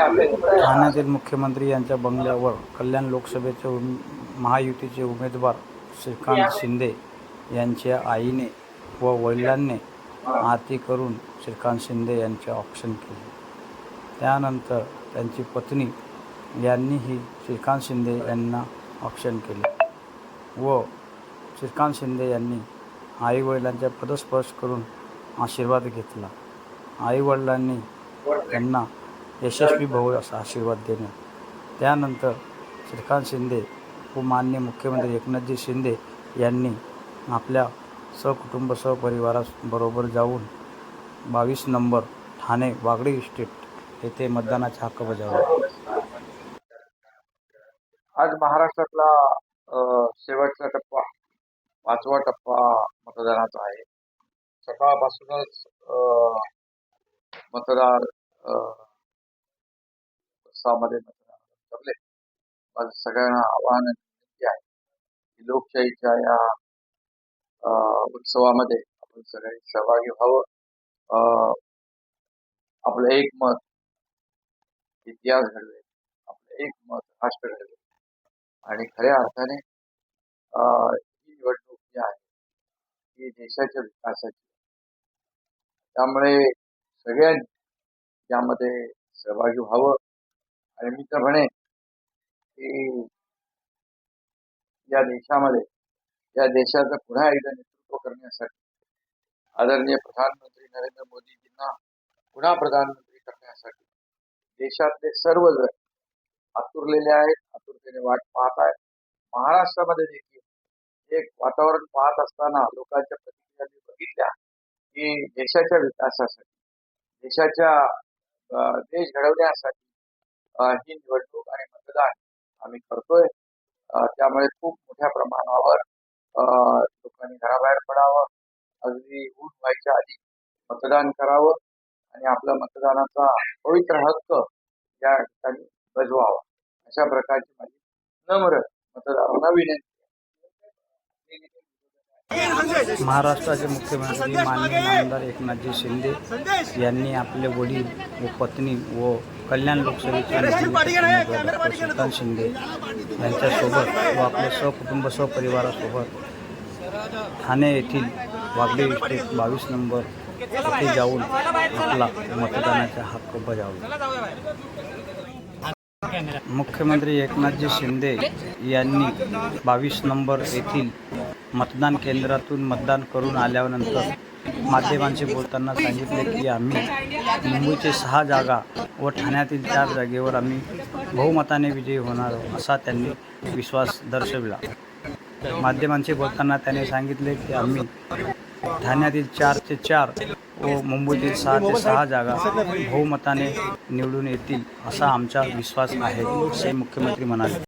ठाण्यातील मुख्यमंत्री यांच्या बंगल्यावर कल्याण लोकसभेचे उम महायुतीचे उमेदवार श्रीकांत शिंदे यांच्या आईने व वडिलांनी आरती करून श्रीकांत शिंदे यांचे ऑप्शन केले. त्यानंतर त्यांची पत्नी यांनीही श्रीकांत शिंदे यांना ऑप्शन केले व श्रीकांत शिंदे यांनी आईवडिलांचा पदस्पर्श करून आशीर्वाद घेतला. आईवडिलांनी त्यांना यशस्वी भाऊ असा आशीर्वाद देणे. त्यानंतर श्रीकांत शिंदे व मान्य मुख्यमंत्री एकनाथजी शिंदे यांनी आपल्या सहकुटुंब सहपरिवाराबरोबर जाऊन बावीस नंबर ठाणे वागडी इस्टेट येथे मतदानाचा हक्क बजावला. आज महाराष्ट्रातला शेवटचा टप्पा पाचवा टप्पा मतदानाचा आहे. सकाळपासूनच मतदार उत्साहामध्ये मतदान माझं सगळ्यांना आवाहन विनंती आहे की लोकशाहीच्या या उत्सवामध्ये आपण सगळ्यांनी सहभागी व्हावं. आपलं एक मत इतिहास घडवेल. आपलं एक मत राष्ट्र घडवेल. आणि खऱ्या अर्थाने ही निवडणूक जी आहे ही देशाच्या विकासाची त्यामुळे सगळ्यांनी यामध्ये सहभागी व्हावं. आणि मी तर म्हणे की या देशामध्ये या देशाचं पुन्हा एकदा नेतृत्व करण्यासाठी आदरणीय प्रधानमंत्री नरेंद्र मोदीजींना पुन्हा प्रधानमंत्री करण्यासाठी देशातले सर्वजण आतुरलेले आहेत आतुरतेने वाट पाहत आहेत. महाराष्ट्रामध्ये देखील एक वातावरण पाहत असताना लोकांच्या प्रतिक्रिया मी बघितल्या की देशाच्या विकासासाठी देशाच्या देश घडवण्यासाठी ही निवडणूक आणि मतदान आम्ही करतोय. त्यामुळे खूप मोठ्या प्रमाणावर लोकांनी घराबाहेर पडावं. अगदी ऊन व्हायच्या आधी मतदान करावं आणि आपला मतदानाचा पवित्र हक्क या ठिकाणी बजवावा. अशा प्रकारची माझी नम्र मतदारांना विनंती महाराष्ट्राचे मुख्यमंत्री माननीय आमदार एकनाथजी शिंदे यांनी आपले वडील व पत्नी व कल्याण लोकसभेचे उमेदवार डॉक्टर श्रीकांत शिंदे यांच्यासोबत व आपल्या सहकुटुंब सहपरिवारासोबत ठाणे येथील वागडे इस्टेट बावीस नंबर येथे जाऊन आपला मतदानाचा हक्क बजावला. मुख्यमंत्री एकनाथजी शिंदे यांनी बावीस नंबर येथील मतदान केंद्रातून मतदान करून आल्यानंतर माध्यमांशी बोलताना सांगितले की आम्ही मुंबईचे सहा जागा व ठाण्यातील चार जागेवर आम्ही बहुमताने विजयी होणार असा त्यांनी विश्वास दर्शविला. माध्यमांशी बोलताना त्याने सांगितले की आम्ही ठाण्यातील चार ते चार व मुंबईतील सहा ते सहा जागा बहुमताने निवडून येतील असा आमचा विश्वास आहे असे मुख्यमंत्री म्हणाले.